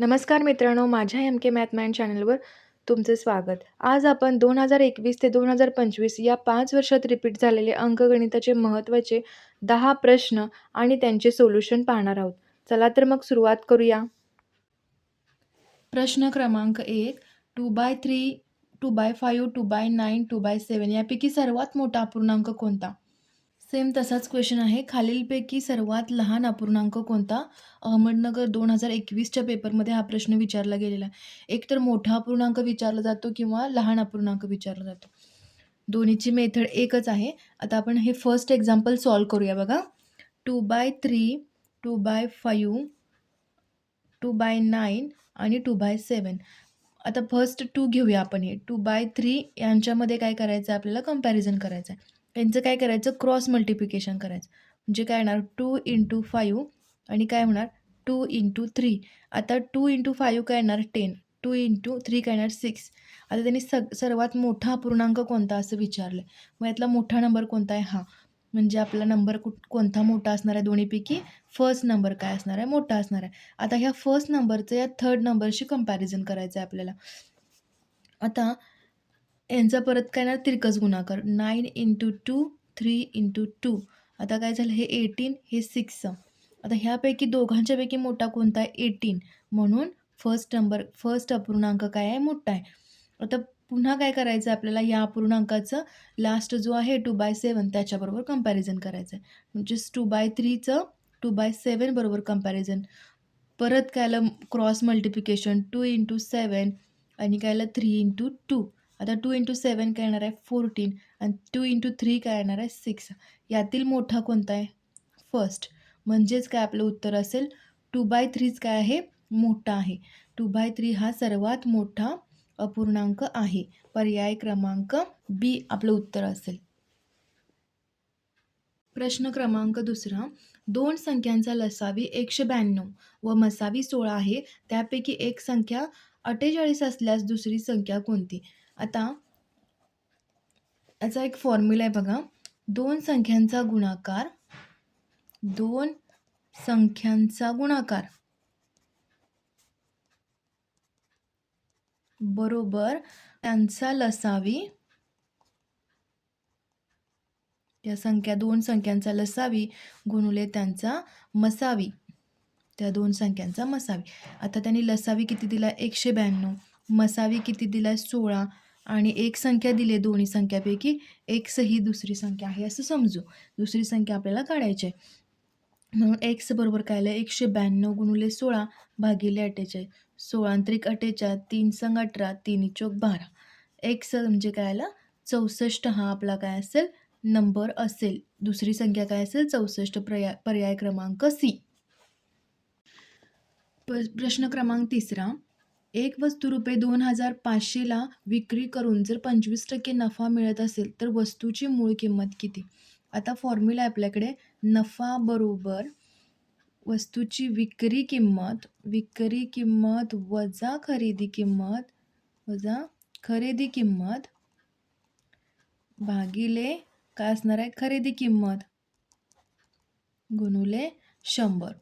नमस्कार मित्रांनो माझ्या एम के मॅथमॅन चॅनलवर तुमचे स्वागत. आज आपण दोन हजार एकवीस ते दोन हजार पंचवीस या पाच वर्षात रिपीट झालेले अंकगणिताचे महत्त्वाचे दहा प्रश्न आणि त्यांचे सोल्युशन पाहणार आहोत. चला तर मग सुरुवात करूया. प्रश्न क्रमांक एक two by three two by five two by nine two by seven यापैकी सर्वात मोठा अपूर्णांक कोणता? सेम तसाच क्वेश्चन आहे. खालीलपैकी सर्वात लहान अपूर्णांक कोणता? अहमदनगर दोन हजार एकवीसच्या पेपरमध्ये हा प्रश्न विचारला गेलेला आहे. एक तर मोठा अपूर्णांक विचारला जातो किंवा लहान अपूर्णांक विचारला जातो. दोन्हीची मेथड एकच आहे. आता आपण हे फर्स्ट एक्झाम्पल सॉल्व करूया बघा. Two by three two by five two by nine आणि टू बाय सेवन आता फर्स्ट टू घेऊया आपण हे. टू बाय थ्री यांच्यामध्ये काय करायचं आहे? आपल्याला कंपॅरिझन करायचं आहे. यांचं काय करायचं? क्रॉस मल्टिप्लिकेशन करायचं. म्हणजे काय येणार टू इंटू फाईव्ह आणि काय होणार? Two into three. आता टू इंटू फाईव्ह काय येणार टेन. टू इंटू थ्री काय येणार सिक्स. आता त्यांनी सग सर्वात मोठा पूर्णांक कोणता? असं विचारलं. मग यातला मोठा नंबर कोणता आहे? हा. म्हणजे आपला नंबर कुठ कोणता मोठा असणार आहे दोन्हीपैकी? फर्स्ट नंबर काय असणार आहे? मोठा असणार आहे. आता ह्या फर्स्ट नंबरचं या थर्ड नंबरशी कंपॅरिझन करायचं आहे आपल्याला. आता यांचा परत काय ना तिरकस गुणाकार. Nine into two three into two आता काय झालं? हे एटीन हे सिक्स आता ह्यापैकी दोघांच्यापैकी मोठा कोणता? आहे एटीन म्हणून फर्स्ट नंबर फर्स्ट अपूर्णांक काय आहे? मोठा आहे. आता पुन्हा काय करायचं आहे आपल्याला? या अपूर्णांकाचं लास्ट जो आहे टू बाय सेवन त्याच्याबरोबर कंपॅरिझन करायचं आहे म्हणजेच टू बाय थ्रीचं टू बाय सेवन बरोबर कंपॅरिझन परत काय आलं? Cross multiplication two into seven आणि काय आलं? थ्री इंटू टू आता टू इंटू सेवन काय येणार आहे? फोर्टीन आणि टू इंटू थ्री काय येणार आहे? सिक्स यातील मोठा कोणता आहे? फर्स्ट म्हणजेच काय आपलं उत्तर असेल? टू बाय थ्रीच काय आहे? मोठा आहे. टू बाय थ्री हा सर्वात मोठा अपूर्णांक आहे. पर्याय क्रमांक बी आपलं उत्तर असेल. प्रश्न क्रमांक दुसरा. दोन संख्यांचा लसावी एकशे ब्याण्णव व मसावी सोळा आहे. त्यापैकी एक संख्या अठ्ठेचाळीस असल्यास दुसरी संख्या कोणती? आता याचा एक फॉर्म्युला आहे बघा. दोन संख्यांचा गुणाकार दोन संख्यांचा गुणाकार. बरोबर त्यांचा लसावी त्या संख्या दोन संख्यांचा लसावी गुणुले त्यांचा मसावी. त्या दोन संख्यांचा मसावी. आता त्यांनी लसावी किती दिला? एकशे ब्याण्णव. मसावी किती दिला? सोळा. आणि एक संख्या दिली आहे दोन्ही संख्यापैकी एक्स ही दुसरी संख्या आहे. असं समजू. दुसरी संख्या आपल्याला काढायची आहे. म्हणून एक्स बरोबर काय आलं एकशे ब्याण्णव गुणुले सोळा भागिले अठ्ठेचाळीस. सोळांत्रिक अठ्ठेचाळीस तीन संग अठरा तीन चौक बारा. एक्स म्हणजे काय आलं? चौसष्ट हा आपला काय असेल? नंबर असेल. दुसरी संख्या काय असेल? चौसष्ट पर्याय पर्याय क्रमांक सी. प्रश्न क्रमांक तिसरा. एक वस्तू रुपये दोन हजार पाचशेला विक्री करून जर पंचवीस टक्के नफा मिळत असेल तर वस्तूची मूळ किंमत किती? आता फॉर्म्युला आपल्याकडे. नफा बरोबर वस्तूची विक्री किंमत विक्री किंमत वजा खरेदी किंमत वजा खरेदी किंमत भागिले काय असणार आहे? खरेदी किंमत गुणुले शंभर.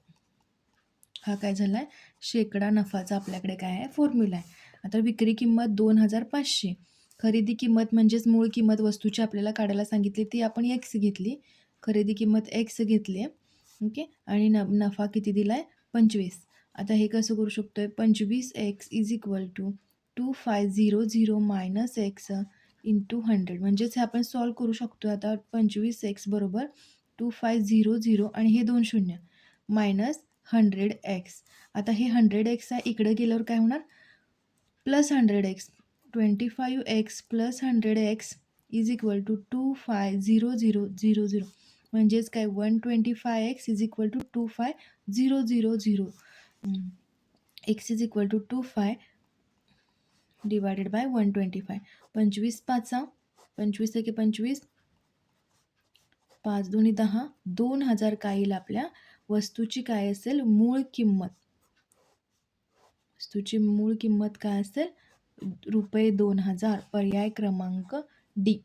हा काय झाला आहे शेकडा नफाचा आपल्याकडे काय आहे? फॉर्म्युला आहे. आता विक्री किंमत दोन हजार पाचशे. खरेदी किंमत म्हणजेच मूळ किंमत वस्तूची आपल्याला काढायला सांगितली ती आपण एक्स घेतली. खरेदी किंमत एक्स घेतली आहे. ओके? आणि न नफा किती दिला आहे पंचवीस. आता हे कसं करू शकतो आहे पंचवीस x is equal to two five zero zero minus x in two hundred म्हणजेच हे आपण सॉल्व करू शकतो आता पंचवीस एक्स बरोबर टू फाय झिरो झिरो आणि हे दोन शून्य. Minus hundred x. आता हे हंड्रेड एक्स आहे इकडं गेल्यावर काय होणार? Plus hundred x. Twenty five x plus hundred x is equal to two five zero zero zero zero म्हणजेच काय? One twenty five x is equal to two five zero zero zero x is equal to two five divided by one twenty five पंचवीस पाचा पंचवीस एके पंचवीस. पाच दोन्ही दहा. दोन हजार काईल आपल्या वस्तूची काय असेल? मूळ किंमत. वस्तूची मूळ किंमत काय असेल? रुपये दोन हजार पर्याय क्रमांक डी.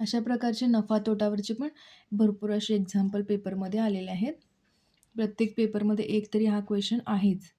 अशा प्रकारचे नफा तोटावरचे पण भरपूर असे एक्झाम्पल पेपरमध्ये आलेले आहेत. प्रत्येक पेपरमध्ये एक तरी हा क्वेश्चन आहेच.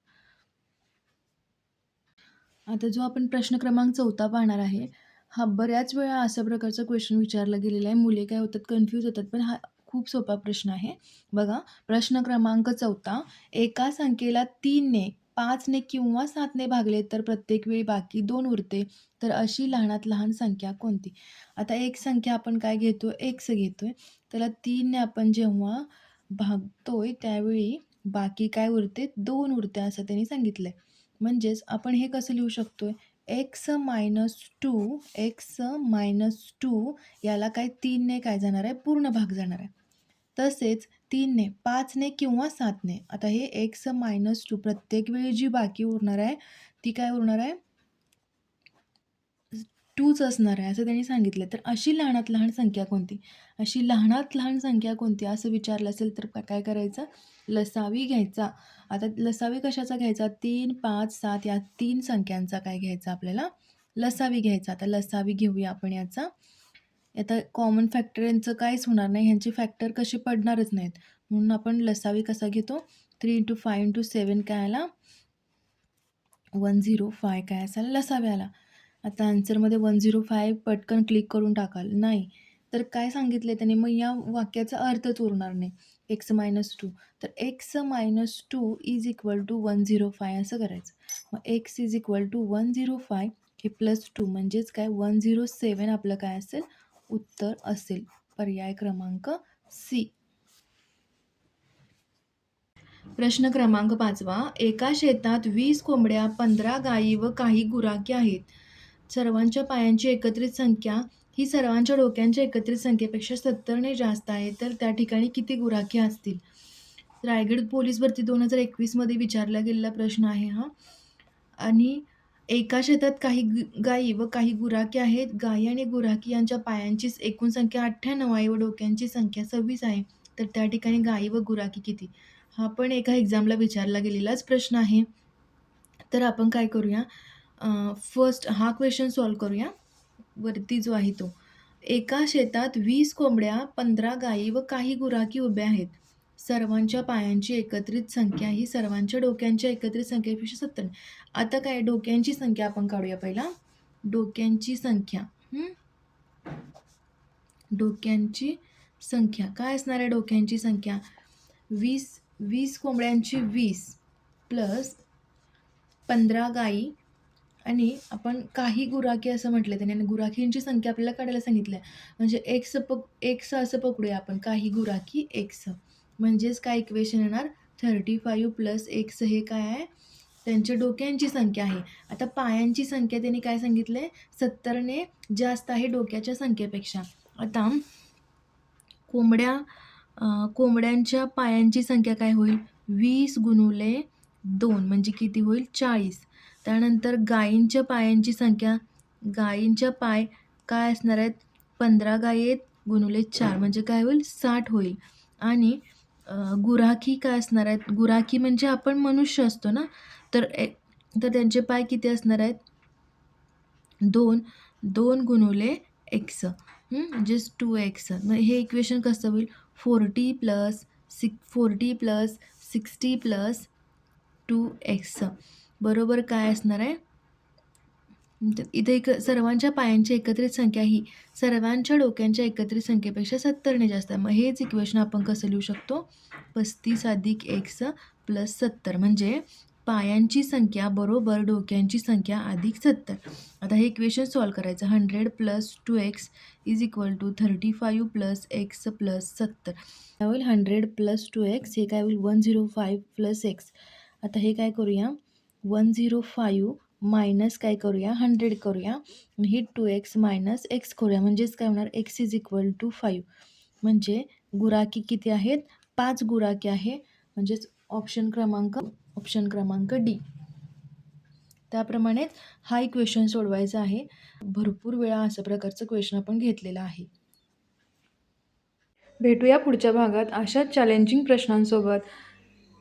आता जो आपण प्रश्न क्रमांक चौथा पाहणार आहे हा बऱ्याच वेळा अशा प्रकारचा क्वेश्चन विचारला गेलेला आहे. मुले काय होतात? कन्फ्यूज होतात. पण हा खूप सोपा प्रश्न आहे. बघा प्रश्न क्रमांक चौथा एका संख्येला तीनने पाचने किंवा सातने भागले तर प्रत्येक वेळी बाकी दोन उरते. तर अशी लहानात लहान संख्या कोणती? आता एक संख्या आपण काय घेतो एक्स घेतो आहे त्याला तीनने आपण जेव्हा भागतोय त्यावेळी बाकी काय उरते? दोन उरते असं त्यांनी सांगितलं आहे म्हणजेच आपण हे कसं लिहू शकतो आहे x minus two x minus two याला काय तीनने काय जाणार आहे? पूर्ण भाग जाणार आहे. तसेच तीनने पाचने किंवा सातने. आता हे एक्स मायनस टू प्रत्येक वेळी जी बाकी उरणार आहे ती काय उरणार आहे? टूच असणार आहे असं त्यांनी सांगितलं. तर अशी लहानात लहान संख्या कोणती? अशी लहानात लहान संख्या कोणती? असं विचारलं असेल तर का- काय करायचं? लसावी घ्यायचा. आता लसावी कशाचा घ्यायचा? तीन पाच सात या तीन संख्यांचा काय घ्यायचा आपल्याला? लसावी घ्यायचा. आता लसावी घेऊया आपण याचा. आता कॉमन फॅक्टर यांचं काहीच होणार नाही. ह्यांचे फॅक्टर कसे पडणारच नाहीत. म्हणून आपण लसावी कसा घेतो? Three into five into seven काय आला? वन झिरो फाय काय असायला? लसावी आला. आता आन्सरमध्ये वन झिरो फाय पटकन क्लिक करून टाकाल. नाही. तर काय सांगितले त्याने? मग या वाक्याचा अर्थच उरणार नाही. एक्स मायनस टू तर x minus two is equal to one zero five असं करायचं. मग x is equal to one zero five हे प्लस टू म्हणजेच काय? वन झिरो सेवन आपलं काय असेल? उत्तर असेल. पर्याय क्रमांक सी. प्रश्न क्रमांक पाचवा. एका शेतात वीस कोंबड्या पंधरा गायी व काही गुराखी आहेत. सर्वांच्या पायांची एकत्रित संख्या ही सर्वांच्या डोक्यांच्या एकत्रित संख्येपेक्षा सत्तरने जास्त आहे तर त्या ठिकाणी किती गुराखी असतील? रायगड पोलीस भरती दोन हजार एकवीसमध्ये विचारला गेलेला प्रश्न आहे हा. आणि एका शेतात काही ग- गायी व काही गुराखी आहेत. गायी आणि गुराखी यांच्या पायांची एकूण संख्या अठ्ठ्याण्णव आहे व डोक्यांची संख्या सव्वीस आहे. तर त्या ठिकाणी गायी व गुराखी किती? हा पण एका एक्झामला विचारला गेलेलाच प्रश्न आहे. तर आपण काय करूया? फर्स्ट हा क्वेश्चन सॉल्व करूया. वरती जो आहे तो. एका शेतात वीस कोंबड्या पंधरा गायी व काही गुराखी उभ्या आहेत. सर्वांच्या पायांची एकत्रित संख्या ही सर्वांच्या डोक्यांच्या एकत्रित संख्येपेक्षा सत्तर आता काय? डोक्यांची संख्या आपण काढूया पहिला. डोक्यांची संख्या. डोक्यांची संख्या. काय असणार आहे डोक्यांची संख्या? वीस वीस कोंबड्यांची वीस प्लस पंधरा गाई आणि आपण काही गुराखी असं म्हटलं त्याने. आणि गुराखींची संख्या आपल्याला काढायला सांगितलं आहे म्हणजे एक्स पक एक्स असं पकडूया आपण. काही गुराखी एक्स म्हणजेच काय इक्वेशन येणार? थर्टी फाईव्ह प्लस एक्स हे काय आहे? त्यांच्या डोक्यांची संख्या आहे. आता पायांची संख्या त्यांनी काय सांगितलं आहे सत्तरने जास्त आहे डोक्याच्या संख्येपेक्षा. आता कोंबड्या कोंबड्यांच्या पायांची संख्या काय होईल? वीस गुणुले दोन म्हणजे किती होईल? चाळीस. त्यानंतर गायींच्या पायांची संख्या. गायींच्या पाय काय असणार आहेत? पंधरा गायी आहेत गुणुले चार म्हणजे काय होईल? साठ होईल. आणि गुराखी काय असणार आहेत? गुराखी म्हणजे आपण मनुष्य असतो ना? तर ए- तर त्यांचे पाय किती असणार आहेत? दोन. दोन गुणवले एक्स. म्हणजेच टू एक्स मग हे इक्वेशन कसं होईल? Forty plus six forty plus sixty plus two x बरोबर काय असणार आहे? इथे एक सर्वांच्या पायांची एकत्रित संख्या ही सर्वांच्या डोक्यांच्या एकत्रित संख्येपेक्षा सत्तरने जास्त आहे. मग हेच इक्वेशन आपण कसं लिहू शकतो? पस्तीस अधिक एक्स प्लस सत्तर म्हणजे पायांची संख्या बरोबर डोक्यांची संख्या अधिक सत्तर. आता हे इक्वेशन सॉल्व करायचं. Hundred plus two x is equal to thirty five plus x plus सत्तर. काय होईल? हंड्रेड प्लस टू एक्स हे काय होईल? One zero five plus x आता हे काय करूया? वन झिरो फाईव्ह मायनस काय करूया? हंड्रेड करूया. आणि ही टू एक्स मायनस एक्स करूया. म्हणजेच काय होणार? X is equal to five म्हणजे गुराकी किती आहेत? पाच गुराकी आहे. म्हणजेच ऑप्शन क्रमांक ऑप्शन क्रमांक डी त्याप्रमाणेच हा इक्वेशन सोडवायचा आहे. भरपूर वेळा अशा प्रकारचं क्वेश्चन आपण घेतलेलं आहे. भेटूया पुढच्या भागात अशाच चॅलेंजिंग प्रश्नांसोबत.